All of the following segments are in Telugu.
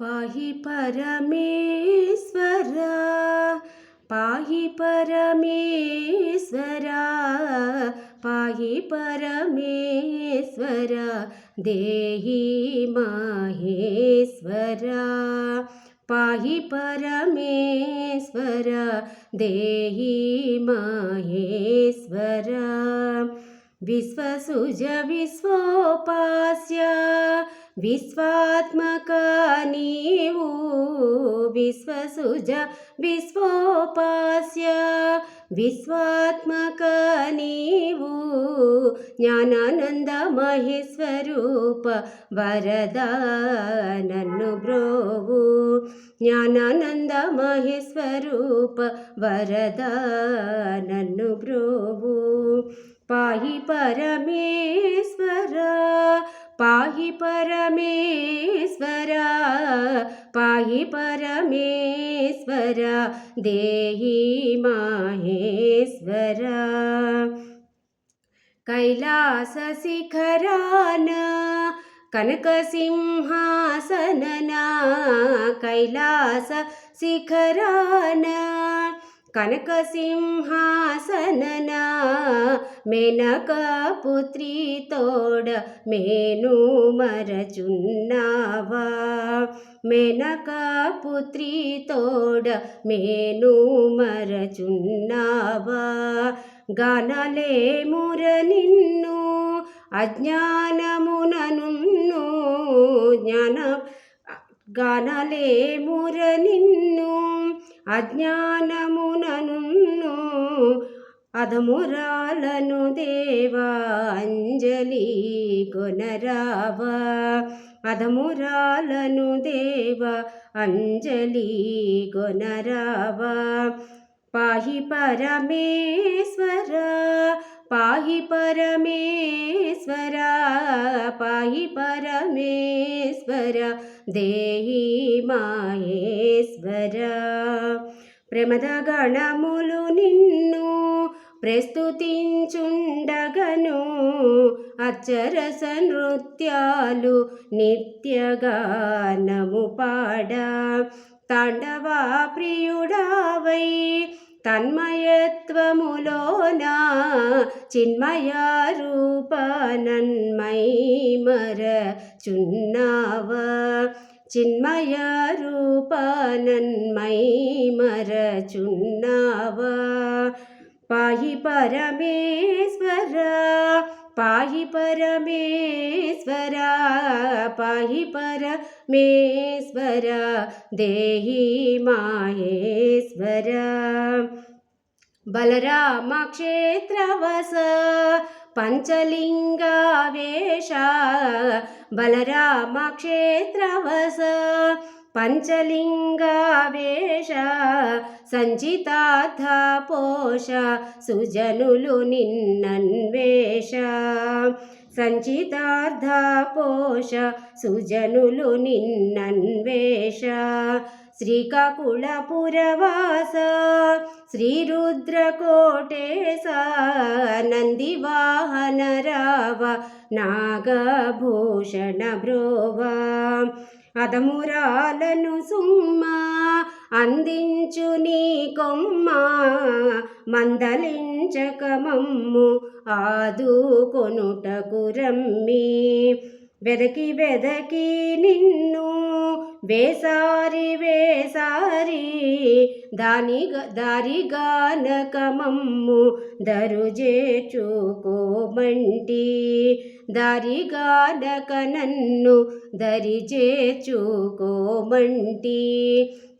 पाहि परमेश्वरा पाहि परमेश्वरा पाहि परमेश्वर देहि माहेश्वरा पाहि परमेश्वर देहि माहेश्वरा। विश्वसुज विश्वोपास्य విశ్వాత్మక నీవు విశ్వసుజ విశ్వోపాస్య విశ్వాత్మక నీవు జ్ఞానానంద మహేశ్వరూప వరద నన్ను బ్రోవు జ్ఞానానంద మహేశ్వరూప వరద నన్ను బ్రోవు పాహి పరమేశ్వర पाहि परमेश्वरा पाहि परमेश्वरा देहि महेश्वरा। कैलासशिखरान कनकसिंहासनना कैलास शिखरान శిఖరాన కనకసింహాసననా మెనక పుత్రి తోడ మేను మరచున్నావా మెనక పుత్రి తోడ మేను మరచున్నావా గానలే ముర నిన్ను అజ్ఞానముననున్ను జ్ఞాన గానలే ముర నిన్ను అజ్ఞానముననున్ను అధమురాలను దేవా అంజలి కొనరావా అధమురాలను దేవా అంజలి కొనరావా పాహి పరమేశ్వర పాహి పరమేశ్వర పాహి పరమేశ్వర దేహి మాహేశ్వర ప్రమద గణములు నిన్ను ప్రస్తుతించుండగను. అచ్చరస నృత్యాలు నిత్యగానము పాడ. తాండవా ప్రియుడావై తన్మయత్వములోన చిన్మయ రూప నన్మై మర చున్నావ చిన్మయ రూప నన్మై మర చున్నావ పాహి పరమేశ్వర పాహి పరమేశ్వర పాహి పరమేశ్వర దేహి మాహేశ్వర బలరామ క్షేత్రవస పంచలింగావేశ బలరామ క్షేత్రవస పంచలింగావేశ సంచితార్థ పోష సుజనులు నిన్నన్వేష సంచితార్థ పోష సుజనులు నిన్నన్వేష శ్రీకాకుళపురవాస శ్రీరుద్రకోటేశ నందివాహన రావ నాగభూషణ బ్రోవా అదమురాలను సుమ్మా అందించు నీ కొమ్మ మందలించక మమ్ము ఆదుకొనుటకు రమ్మి వెదకి వెదకి నిన్ను వేసారి వేసారి దాని దారిగానకమమ్ము దరుజేచుకోమంటి దారిగానక నన్ను దరిచేచుకోమంటి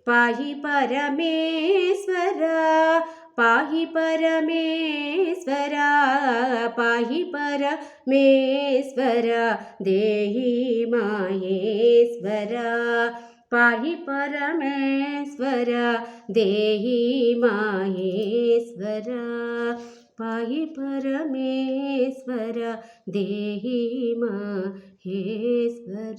పాహి పరమేశ్వర పాహి పరమే പാഹി പരമേശ്വര ദേഹി മായേശ്വര. പാഹി പരമേശ്വര ദേഹി മായേശ്വര. പാഹി പരമേശ്വര ദേഹി മാഹേശ്വര